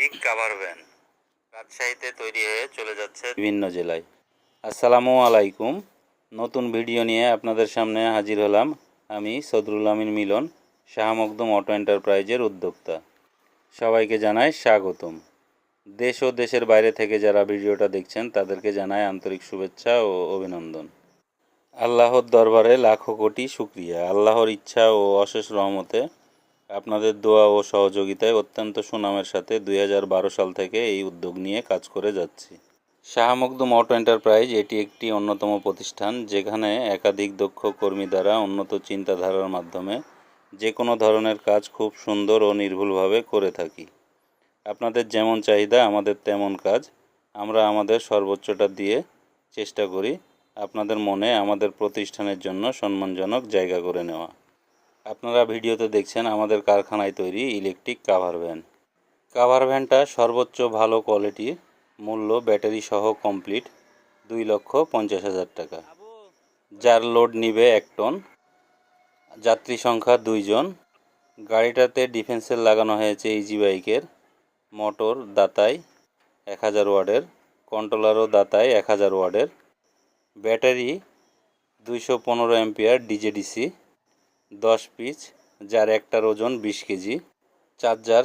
Electric cover van. রাজশাহীতে তৈরি হয়ে চলে যাচ্ছে বিভিন্ন জেলায়। আসসালামু আলাইকুম। নতুন ভিডিও নিয়ে আপনাদের সামনে হাজির হলাম আমি সদরুল আমিন মিলন, শাহ মকদুম অটো এন্টারপ্রাইজের উদ্যোক্তা। সবাইকে জানাই স্বাগতম। দেশ ও দেশের বাইরে থেকে যারা ভিডিওটা দেখছেন, তাদেরকে জানাই আন্তরিক শুভেচ্ছা ও অভিনন্দন। আল্লাহর দরবারে লাখো কোটি শুক্রিয়া। আল্লাহর ইচ্ছা ও অশেষ রহমতে আপনাদের দোয়া ও সহযোগিতায় অত্যন্ত সুনামের সাথে দুই হাজার বারো সাল থেকে এই উদ্যোগ নিয়ে কাজ করে যাচ্ছি। শাহ মখদুম অটো এন্টারপ্রাইজ এটি একটি অন্যতম প্রতিষ্ঠান যেখানে একাধিক দক্ষ কর্মী দ্বারা উন্নত চিন্তাধারার মাধ্যমে যে কোনো ধরনের কাজ খুব সুন্দর ও নির্ভুলভাবে করে থাকি। আপনাদের যেমন চাহিদা, আমাদের তেমন কাজ। আমরা আমাদের সর্বোচ্চটা দিয়ে চেষ্টা করি আপনাদের মনে আমাদের প্রতিষ্ঠানের জন্য সম্মানজনক জায়গা করে নেওয়া। আপনারা ভিডিওতে দেখছেন আমাদের কারখানায় তৈরি ইলেকট্রিক কাভার ভ্যান কাভার ভ্যানটা সর্বোচ্চ ভালো কোয়ালিটির মূল্য ব্যাটারি সহ কমপ্লিট দুই লক্ষ পঞ্চাশ হাজার টাকা। যার লোড নিবে এক টন যাত্রী সংখ্যা দুইজন গাড়িটাতে ডিফেন্সের লাগানো হয়েছে ইজি বাইকের মোটর দাতাই এক হাজার ওয়ার্ডের কন্ট্রোলারও দাতাই এক হাজার ওয়ার্ডের। ব্যাটারি দুইশো পনেরো এমপিয়ার ডিজেডিসি দশ পিস যার একটার ওজন বিশ কেজি। চার্জার